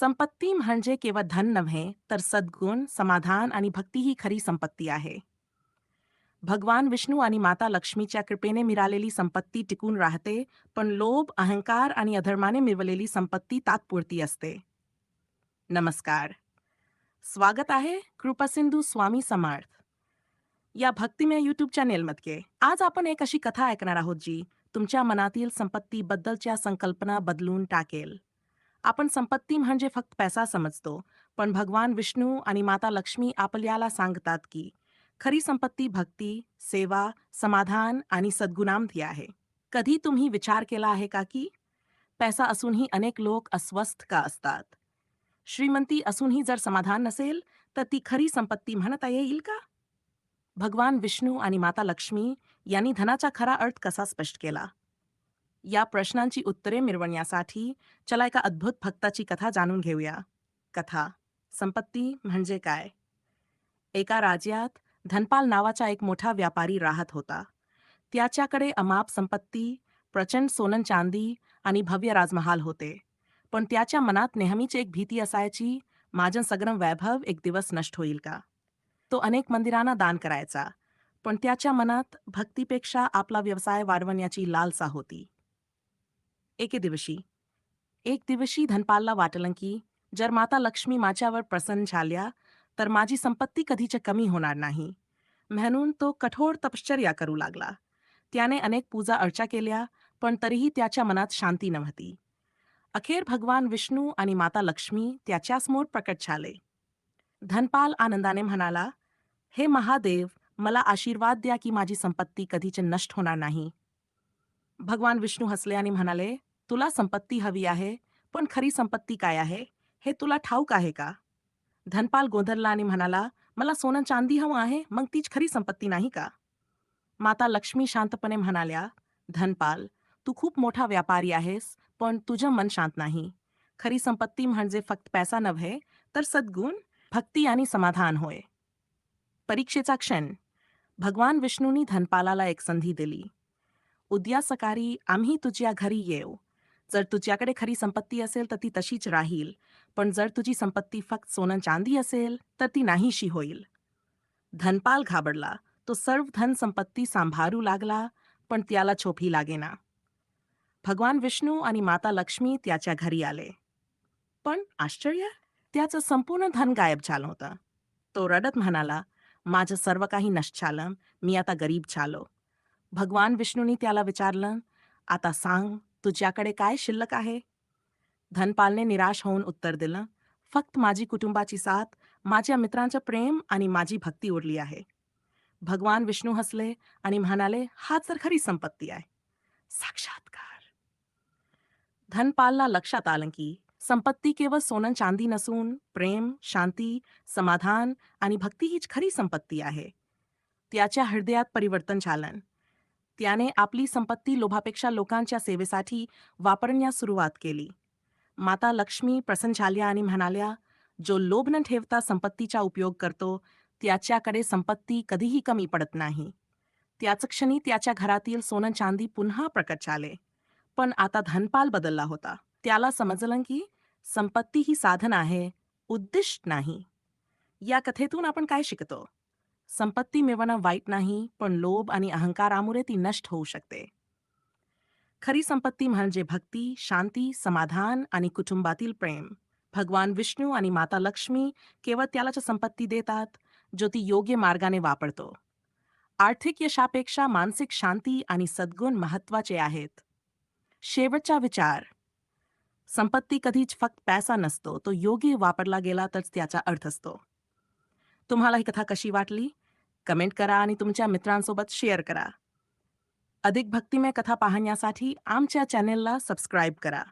संपत्ती म्हणजे केवळ धन नव्हे तर सद्गुण समाधान आणि भक्ती ही खरी संपत्ती आहे. भगवान विष्णू आणि माता लक्ष्मीच्या कृपेने मिळालेली संपत्ती टिकून राहते पण लोभ अहंकार आणि अधर्माने मिळवलेली संपत्ती तात्पुरती असते. नमस्कार. स्वागत आहे कृपासिंधू स्वामी समर्थ. या भक्तिमय यूट्यूब चॅनेलमध्ये आज आपण एक अशी कथा ऐकणार आहोत जी तुमच्या मनातील संपत्तीबद्दलच्या संकल्पना बदलून टाकेल. आपण संपत्ती म्हणजे फक्त पैसा समजतो. पण भगवान विष्णू आणि माता लक्ष्मी आपल्याला सांगतात की खरी संपत्ती भक्ती सेवा समाधान आणि सद्गुणामधी आहे. कधी तुम्ही विचार केला आहे का की पैसा असूनही अनेक लोक अस्वस्थ का असतात? श्रीमंती असूनही जर समाधान नसेल तर ती खरी संपत्ती म्हणता येईल का? भगवान विष्णू आणि माता लक्ष्मी यांनी धनाचा खरा अर्थ कसा स्पष्ट केला? या प्रश्नांची उत्तरे मिळवण्यासाठी चला एका अद्भुत भक्ताची कथा जाणून घेऊया. कथा संपत्ती म्हणजे काय? एका राज्यात धनपाल नावाचा एक मोठा व्यापारी राहत होता. त्याच्याकडे अमाप संपत्ती प्रचंड सोनन चांदी आणि भव्य राजमहाल होते. पण त्याच्या मनात नेहमीच एक भीती असायची माझं सगळं वैभव एक दिवस नष्ट होईल का? तो अनेक मंदिरांना दान करायचा. पण त्याच्या मनात भक्तीपेक्षा आपला व्यवसाय वाढवण्याची लालसा होती. एके दिवशी. एक दिवशी धनपालला वाटलं की जर माता लक्ष्मी माझ्यावर प्रसन्न झाल्या तर माझी संपत्ती कधीच कमी होणार नाही. म्हणून तो कठोर तपश्चर्या करू लागला. त्याने अनेक पूजा अर्चा केल्या पण तरीही त्याच्या मनात शांती नव्हती. अखेर भगवान विष्णू आणि माता लक्ष्मी त्याच्यासमोर प्रकट झाले. धनपाल आनंदाने म्हणाला हे महादेव मला आशीर्वाद द्या की माझी संपत्ती कधीच नष्ट होणार नाही. भगवान विष्णू हसले आणि म्हणाले तुला संपत्ती हवी आहे पण खरी संपत्ती काय आहे? हे तुला ठाऊक आहे का? धनपाल गोंधळला आणि म्हणाला मला सोनं चांदी हवं आहे मग तीच खरी संपत्ती नाही का? माता लक्ष्मी शांतपणे म्हणाल्या धनपाल तू खूप मोठा व्यापारी आहेस पण तुझं मन शांत नाही. खरी संपत्ती म्हणजे फक्त पैसा नव्हे तर सद्गुण भक्ती आणि समाधान होय. परीक्षेचा क्षण. भगवान विष्णूंनी धनपालाला एक संधी दिली. उद्या सकाळी आम्ही तुझ्या घरी येऊ. जर तुझ्याकडे खरी संपत्ती असेल तर ती तशीच राहील. पण जर तुझी संपत्ती फक्त सोनं चांदी असेल तर ती नाहीशी होईल. धनपाल घाबरला. तो सर्व धन संपत्ती सांभाळू लागला पण त्याला छोपी लागेना. भगवान विष्णू आणि माता लक्ष्मी त्याच्या घरी आले. पण आश्चर्य? त्याचं संपूर्ण धन गायब झालं होतं. तो रडत म्हणाला माझं सर्व काही नष्ट झालं. मी आता गरीब झालो. भगवान विष्णूंनी त्याला विचारलं आता सांग तुझ्याकडे काय शिल्लक आहे? धनपालने निराश होऊन उत्तर दिलं फक्त माझी कुटुंबाची साथ माझ्या मित्रांचं प्रेम आणि माझी भक्ती उरली आहे. भगवान विष्णू हसले आणि म्हणाले हा तर खरी संपत्ती आहे. साक्षात्कार. धनपालला लक्षात आलं की संपत्ती केवळ सोनं चांदी नसून प्रेम शांती समाधान आणि भक्ती हीच खरी संपत्ती आहे. त्याच्या हृदयात परिवर्तन झालं. त्याने आपली संपत्ती लोभापेक्षा लोकांच्या सेवेसाठी वापरण्यास सुरुवात केली. माता लक्ष्मी प्रसन्न झाल्या आणि म्हणाल्या जो लोभ न ठेवता संपत्तीचा उपयोग करतो त्याच्याकडे संपत्ती कधीही कमी पडत नाही. त्याच क्षणी त्याच्या घरातील सोनं चांदी पुन्हा प्रकट झाले. पण आता धनपाल बदलला होता. त्याला समजलं की संपत्ती ही साधन आहे उद्दिष्ट नाही. या कथेतून आपण काय शिकतो? संपत्ती मिळवणं वाईट नाही पण लोभ आणि अहंकारामुळे ती नष्ट होऊ शकते. खरी संपत्ती म्हणजे भक्ती शांती समाधान आणि कुटुंबातील प्रेम. भगवान विष्णू आणि माता लक्ष्मी केवळ त्यालाच संपत्ती देतात जो ती योग्य मार्गाने वापरतो. आर्थिक यशापेक्षा मानसिक शांती आणि सद्गुण महत्त्वाचे आहेत. शेवटचा विचार. संपत्ती कधीच फक्त पैसा नसतो तो योग्य वापरला गेला तर त्याचा अर्थ असतो. तुम्हाला ही कथा कशी वाटली? कमेंट करा आणि तुमच्या मित्रांसोबत शेअर करा. अधिक भक्तिमय कथा पाहण्यासाठी आमच्या चॅनेलला सबस्क्राईब करा.